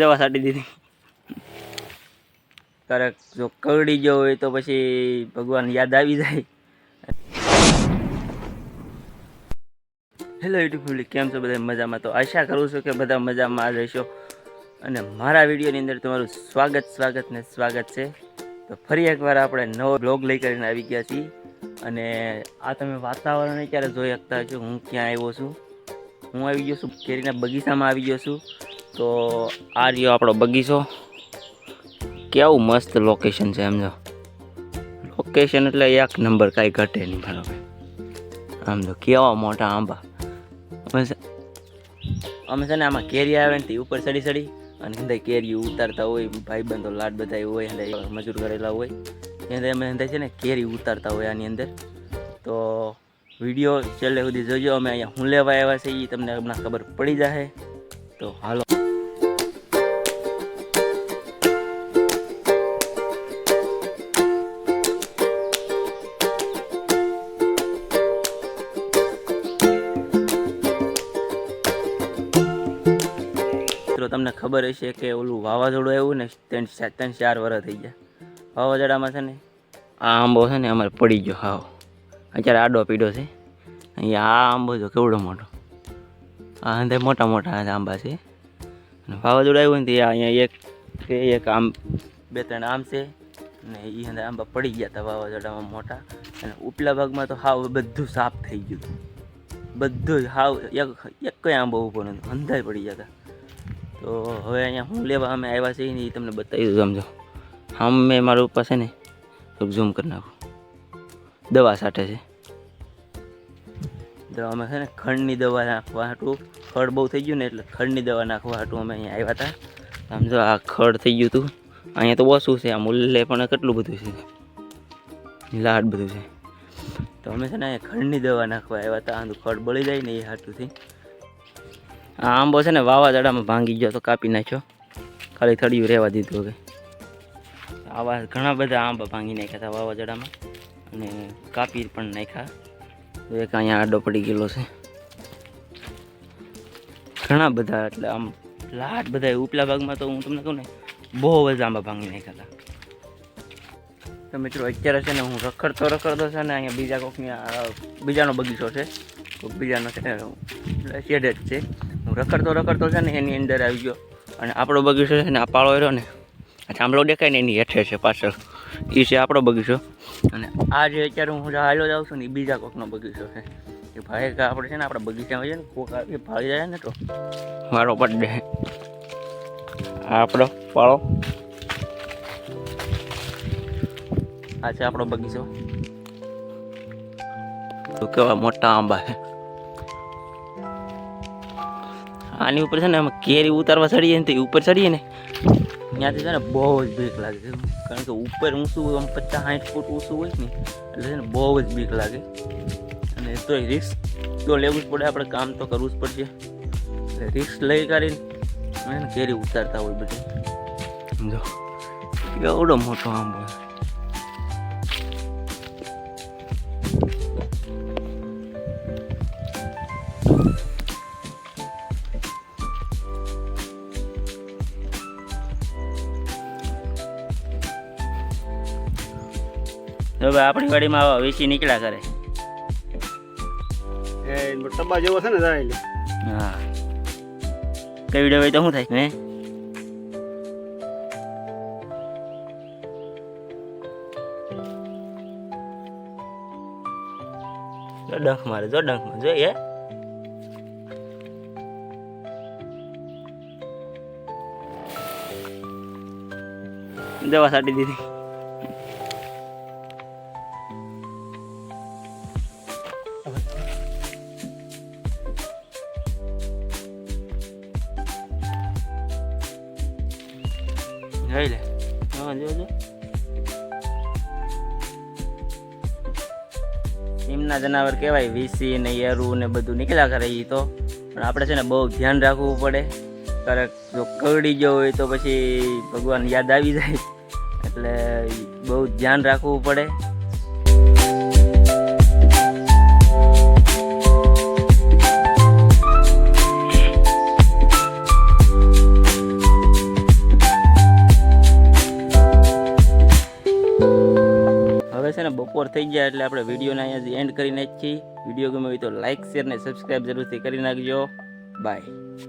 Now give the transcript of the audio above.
દવા છાંટી દીધી. ક્યારેક જો કરડી ગયો હોય તો પછી ભગવાન યાદ આવી જાય. હેલો યુટ્યુબ ફેમિલી કેમ છો બધા? મજામાં? તો આશા કરું છું કે બધા મજામાં રહેશો અને મારા વિડીયોની અંદર તમારું સ્વાગત સ્વાગત ને સ્વાગત છે. તો ફરી એકવાર આપણે નવો બ્લોગ લઈ કરીને આવી ગયા છીએ. અને આ તમે વાતાવરણ ક્યારે જોઈ શકતા છો હું ક્યાં આવ્યો છું? હું આવી ગયો છું કેરીના બગીચામાં આવી ગયો છું. તો આ રહ્યો આપણો બગીચો. કેવું મસ્ત લોકેશન છે સમજો લોકેશન એટલે એક નંબર કાંઈ ઘટે નહીં બરાબર. આમ તો કેવા મોટા આંબા. અમે છે ને આમાં કેરી આવે ને તે ઉપર ચડી ચડી અને અંદર કેરી ઉતારતા હોય, ભાઈબંધો, લાડ બધા હોય અને મજૂર કરેલા હોય. એને અમે અંદર છે ને કેરી ઉતારતા હોય આની અંદર. તો વીડિયો છેલ્લે સુધી જોજો. અમે અહીંયા હું લેવા આવ્યા છે એ તમને હમણાં ખબર પડી જશે તો હાલો. તમને ખબર હશે કે ઓલું વાવાઝોડું આવ્યું ને ત્રણ ત્રણ ચાર વર્ષ થઈ ગયા. વાવાઝોડામાં છે ને આ આંબો છે ને અમારે પડી ગયો હાવ. અત્યારે આડો પીડો છે. અહીંયા આ આંબો જો કેવડો મોટો. આ અંદર મોટા મોટા આંબા છે. અને વાવાઝોડું આવ્યું ને તે અહીંયા એક એક આમ બે ત્રણ આમ છે. ને એ અંદર આંબા પડી ગયા હતા વાવાઝોડામાં મોટા. અને ઉપલા ભાગમાં તો હાવ બધું સાફ થઈ ગયું. હતું બધું હાવ એક એક કંઈ આંબો ઊભો નહોતો. અંધાય પડી ગયા હતા. તો હવે અહીંયા હું લેવા અમે આવ્યા છીએ એ તમને બતાવી દઉં, સમજો. આમ મેં મારું પાસે ને થોડુંક ઝૂમ કરી નાખું. દવા સાટે છે. અમે છે ને ખંડની દવા નાખવા હાટું. ખડ બહુ થઈ ગયું ને એટલે ખંડની દવા નાખવા હાટું અમે અહીંયા આવ્યા હતા. સમજો, આ ખડ થઈ ગયું હતું અહીંયા તો ઓછું છે, આ મૂલ્ય પણ કેટલું બધું છે. લાડ બધું છે. તો અમે છે ને અહીંયા ખંડની દવા નાખવા આવ્યા હતા. આનું ખડ બળી જાય ને એ હાટુંથી. આ આંબો છે ને વાવાઝોડામાં ભાંગી ગયો તો કાપી નાખ્યો. ખાલી થડિયું રહેવા દીધું હવે. આવા ઘણા બધા આંબા ભાંગી નાખ્યા હતા વાવાઝોડામાં. અને કાપી પણ નાખ્યા. એક અહીંયા આડો પડી ગયેલો છે. ઘણા બધા એટલે આમ લાટ બધા ઉપલા ભાગમાં તો હું તમને કહું ને, બહુ બધા આંબા ભાંગી નાખ્યા હતા. તો મિત્રો અત્યારે છે ને હું રખડતો રખડતો છે ને અહીંયા બીજા કોકની બીજાનો બગીચો છે. કોઈક બીજાનો છે એટલે શેડ જ છે. હું રખડતો રખડતો છે ને એની અંદર આવી ગયો. અને આપણો બગીચો છે ને આ પાળો રહ્યો ને, આ થાંભલો દેખાય ને એની હેઠે છે પાછળ. એ છે આપણો બગીચો. અને આ જે અત્યારે હું હાલો જાઉં છું ને એ બીજા કોકનો બગીચો છે. એ ભાઈ આપણે છે ને આપણા બગીચામાં છે ને, કોક એ ભાળી જાય ને તો. મારો પડે આ આપણો પાળો. આ છે આપણો બગીચો. તો કેવા મોટા આંબા છે. આની ઉપર છે ને અમે કેરી ઉતારવા ચડીએ ને તો એ ઉપર ચડીએ ને. ત્યાંથી છે ને બહુ જ બીક લાગે છે. કારણ કે ઉપર ઊંચું આમ પચાસ સાઠ ફૂટ ઊંચું હોય ને, એટલે છે ને બહુ જ બીક લાગે. અને તો રિસ્ક તો લેવું જ પડે, આપણે કામ તો કરવું જ પડશે. એટલે રિસ્ક લઈ કરીને કેરી ઉતારતા હોય બધી. સમજો એવડો મોટો આંબો તો હવે આપણી વાડીમાં આવા વેચી નીકળ્યા કરે. એ ટબ્બા જેવો છે ને જાય હા. કઈ હોય તો શું થાય? હે? જો ડંખ મારે જો ડંખ મારે જોઈએ દવા સાટી દીધી. જોઈ લે. હા જો જો એમના જનાવર કહેવાય, વીસી ને યરું ને બધું નીકળ્યા કરે એ તો. પણ આપણે છે ને બહુ ધ્યાન રાખવું પડે. ક્યારેક જો કરડી ગયો હોય તો પછી ભગવાન યાદ આવી જાય. એટલે બહુ ધ્યાન રાખવું પડે. બપોર થઈ ગયા એટલે આપણે વિડીયોને અહીંયાથી એન્ડ કરી નાખીએ. વીડિયો ગમે હોય તો લાઇક શેર ને સબસ્ક્રાઈબ જરૂરથી કરી નાખજો. બાય